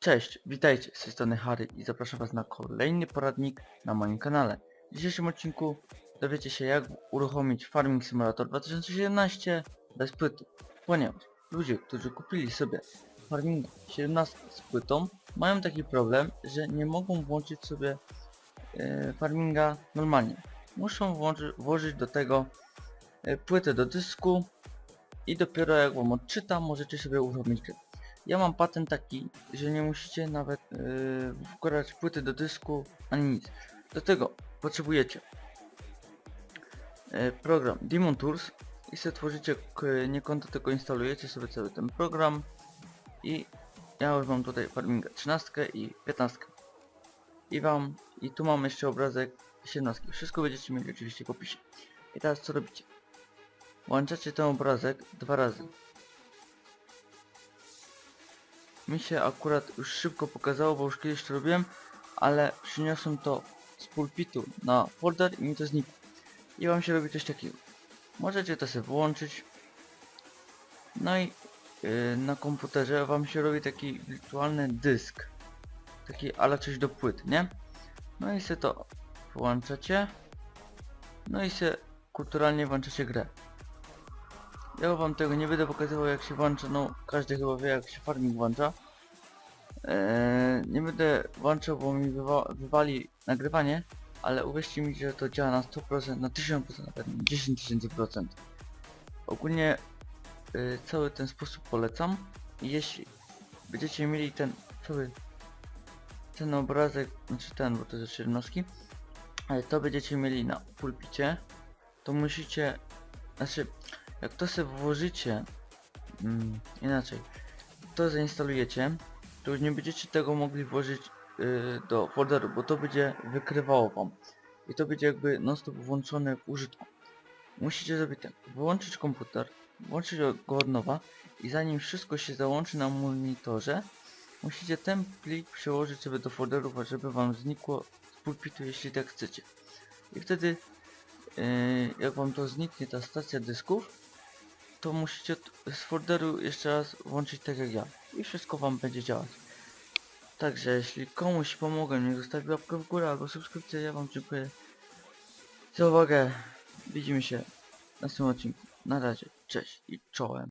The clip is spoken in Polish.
Cześć, witajcie, z tej strony Harry i zapraszam was na kolejny poradnik na moim kanale. W dzisiejszym odcinku dowiecie się jak uruchomić Farming Simulator 2017 bez płyty, ponieważ ludzie, którzy kupili sobie Farming 17 z płytą mają taki problem, że nie mogą włączyć sobie e, Farminga normalnie. Muszą włożyć do tego e, płytę do dysku i dopiero jak wam odczyta możecie sobie uruchomić grę. Ja mam patent taki, że nie musicie nawet yy, wkładać płyty do dysku ani nic. Do tego potrzebujecie yy, program Demon Tools i sobie tworzycie nie konto, tylko instalujecie sobie cały ten program i ja już mam tutaj farminga 13 i 15 i wam i tu mam jeszcze obrazek 17 wszystko będziecie mieli oczywiście w opisie. I teraz co robicie? Włączacie ten obrazek dwa razy mi się akurat już szybko pokazało, bo już kiedyś to robiłem, ale przyniosłem to z pulpitu na folder i mi to znikło. I wam się robi coś takiego. Możecie to sobie włączyć. No i yy, na komputerze wam się robi taki wirtualny dysk. Taki ale coś do płyt, nie? No i sobie to włączacie. No i sobie kulturalnie włączacie grę. Ja wam tego nie będę pokazywał jak się włącza, no każdy chyba wie jak się farming włącza. Eee, nie będę włączał, bo mi wywa wywali nagrywanie, ale uwierzcie mi, że to działa na 100%, na 1000%, nawet na 10 tysięcy procent. Ogólnie e, cały ten sposób polecam. Jeśli będziecie mieli ten cały ten obrazek, znaczy ten, bo to jest 17, ale to będziecie mieli na pulpicie, to musicie, znaczy jak to sobie włożycie mm, inaczej to zainstalujecie to już nie będziecie tego mogli włożyć yy, do folderu bo to będzie wykrywało wam. I to będzie jakby non stop włączone w użytku. Musicie zrobić tak wyłączyć komputer włączyć go od nowa i zanim wszystko się załączy na monitorze musicie ten plik przełożyć sobie do folderu żeby wam znikło z pulpitu jeśli tak chcecie. I wtedy yy, jak wam to zniknie ta stacja dysków to musicie z folderu jeszcze raz włączyć tak jak ja i wszystko wam będzie działać. Także jeśli komuś pomogłem, niech zostawi łapkę w górę albo subskrypcję, ja wam dziękuję za uwagę. Widzimy się w następnym odcinku. Na razie, cześć i czołem.